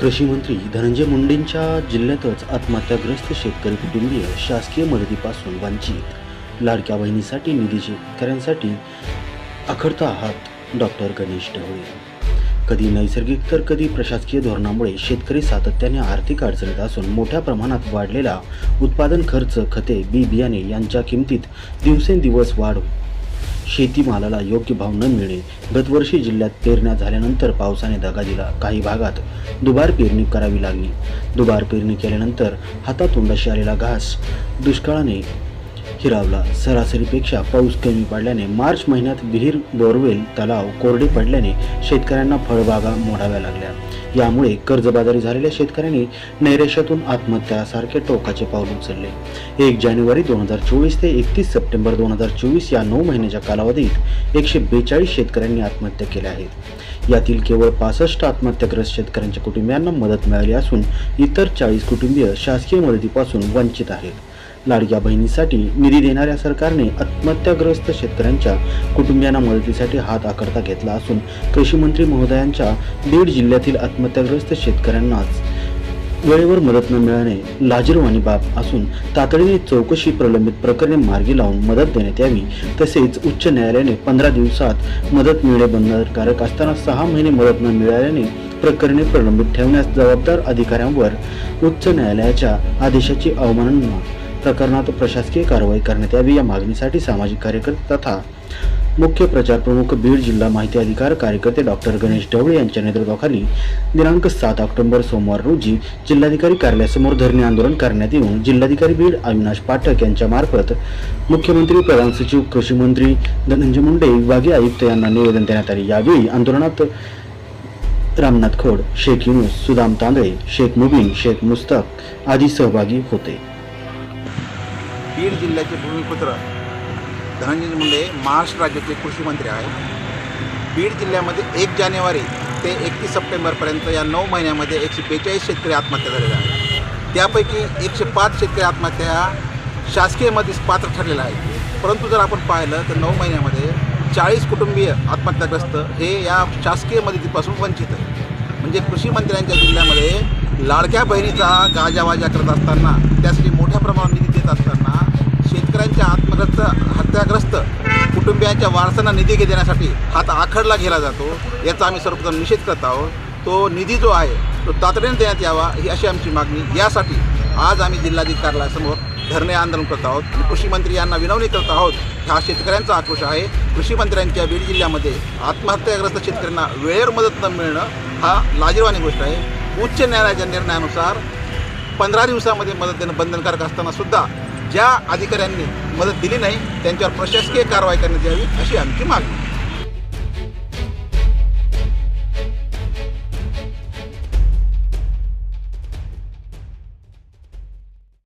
कृषी मंत्री धनंजय मुंडेंच्या जिल्ह्यातच आत्महत्याग्रस्त शेतकरी कुटुंबीय शासकीय मदतीपासून वंचित. लाडक्या बहिणीसाठी निधी शेतकऱ्यांसाठी अखडता आहात डॉक्टर गणेश ढवळे. कधी नैसर्गिक तर कधी प्रशासकीय धोरणामुळे शेतकरी सातत्याने आर्थिक अडचणीत असून मोठ्या प्रमाणात वाढलेला उत्पादन खर्च खते बी बियाणे यांच्या किमतीत दिवसेंदिवस वाढ शेतीमालाला योग्य भाव न मिळणे. गतवर्षी जिल्ह्यात पेरण्या झाल्यानंतर पावसाने दगा दिला काही भागात. दुबार पेरणी करावी लागली. दुबार पेरणी केल्यानंतर हातातोंडाशी आलेला घास. दुष्काळाने हिरावला सरासरीपेक्षा पाऊस कमी पडल्याने मार्च महिन्यात विहीर बोरवेल तलाव कोरडे पडल्याने शेतकऱ्यांना फळबागा मोडाव्या लागल्या. यामुळे कर्जबाजारी झालेल्या शेतकऱ्यांनी नैरेशातून आत्महत्यासारखे टोकाचे पाऊल उचलले. एक जानेवारी दोन हजार चोवीस ते एकतीस सप्टेंबर दोन हजार चोवीस या नऊ महिन्याच्या कालावधीत एकशे बेचाळीस शेतकऱ्यांनी आत्महत्या केल्या आहेत. यातील केवळ पासष्ट आत्महत्याग्रस्त शेतकऱ्यांच्या कुटुंबियांना मदत मिळाली असून इतर चाळीस कुटुंबीय शासकीय मदतीपासून वंचित आहेत. लाडक्या बहिणीसाठी निधी देणाऱ्या सरकारने आत्महत्याग्रस्त शेतकऱ्यांच्या कुटुंबियांना मदतीसाठी हात आकारता घेतला असून कृषी मंत्री महोदयांच्या बीड जिल्ह्यातील आत्महत्याग्रस्त शेतकऱ्यांनाच वेळेवर मदत न मिळणे लाजीरवाणी बाब असून तातडीने चौकशी प्रलंबित प्रकरणे मार्गी लावून मदत देण्यात यावी तसेच उच्च न्यायालयाने पंधरा दिवसात मदत मिळणे बंधनकारक असताना सहा महिने मदत न मिळाल्याने प्रकरणे प्रलंबित ठेवण्यास जबाबदार अधिकाऱ्यांवर उच्च न्यायालयाच्या आदेशाची अवमानना प्रकरणात प्रशासकीय कारवाई करण्यात यावी या मागणीसाठी सामाजिक कार्यकर्ते तथा मुख्य प्रचार प्रमुख बीड जिल्हा माहिती अधिकार कार्यकर्ते डॉक्टर गणेश ढवळे यांच्या नेतृत्वाखाली दिनांक सात ऑक्टोबर सोमवार रोजी जिल्हाधिकारी कार्यालयासमोर धरणे आंदोलन करण्यात येऊन जिल्हाधिकारी बीड अविनाश पाठक यांच्या मार्फत मुख्यमंत्री प्रधान सचिव कृषी मंत्री धनंजय मुंडे विभागीय आयुक्त यांना निवेदन देण्यात आले. यावेळी आंदोलनात रामनाथ खोड शेख युनुस सुदाम तांदळे शेख मुबीन शेख मुस्तक आदी सहभागी होते. बीड जिल्ह्याचे भूमिपुत्र धनंजय मुंडे महाराष्ट्र राज्याचे कृषी मंत्री आहेत. बीड जिल्ह्यामध्ये एक जानेवारी ते एकतीस सप्टेंबरपर्यंत या नऊ महिन्यामध्ये एकशे बेचाळीस शेतकरी आत्महत्या झालेल्या आहेत. त्यापैकी एकशे पाच शेतकरी आत्महत्या शासकीय मध्येच पात्र ठरलेल्या आहेत. परंतु जर आपण पाहिलं तर नऊ महिन्यामध्ये चाळीस कुटुंबीय आत्महत्याग्रस्त हे या शासकीय मदतीपासून वंचित आहे म्हणजे कृषी मंत्र्यांच्या जिल्ह्यामध्ये लाडक्या बहिणीचा गाजावाजा करत असताना त्यासाठी मोठ्या प्रमाणात निधी देत असताना शेतकऱ्यांच्या आत्मग्रस्त हत्याग्रस्त कुटुंबियांच्या वारसांना निधी देण्यासाठी हात आखडला गेला जातो याचा आम्ही सर्वप्रथम निषेध करत आहोत. तो निधी जो आहे तो तातडीने देण्यात यावा ही अशी आमची मागणी. यासाठी आज आम्ही जिल्हाधिकारी कार्यालयासमोर धरणे आंदोलन करत आहोत. कृषी मंत्री यांना विनवणी करत आहोत हा शेतकऱ्यांचा आक्रोश आहे. कृषी मंत्र्यांच्या बीड जिल्ह्यामध्ये आत्महत्याग्रस्त शेतकऱ्यांना वेळेवर मदत न मिळणं हा लाजीरवाणी गोष्ट आहे. उच्च न्यायालयाच्या निर्णयानुसार पंधरा दिवसामध्ये मदत देणं बंधनकारक असताना सुद्धा ज्या अधिकाऱ्यांनी मदत दिली नाही त्यांच्यावर प्रशासकीय कारवाई करण्यात यावी अशी आमची मागणी.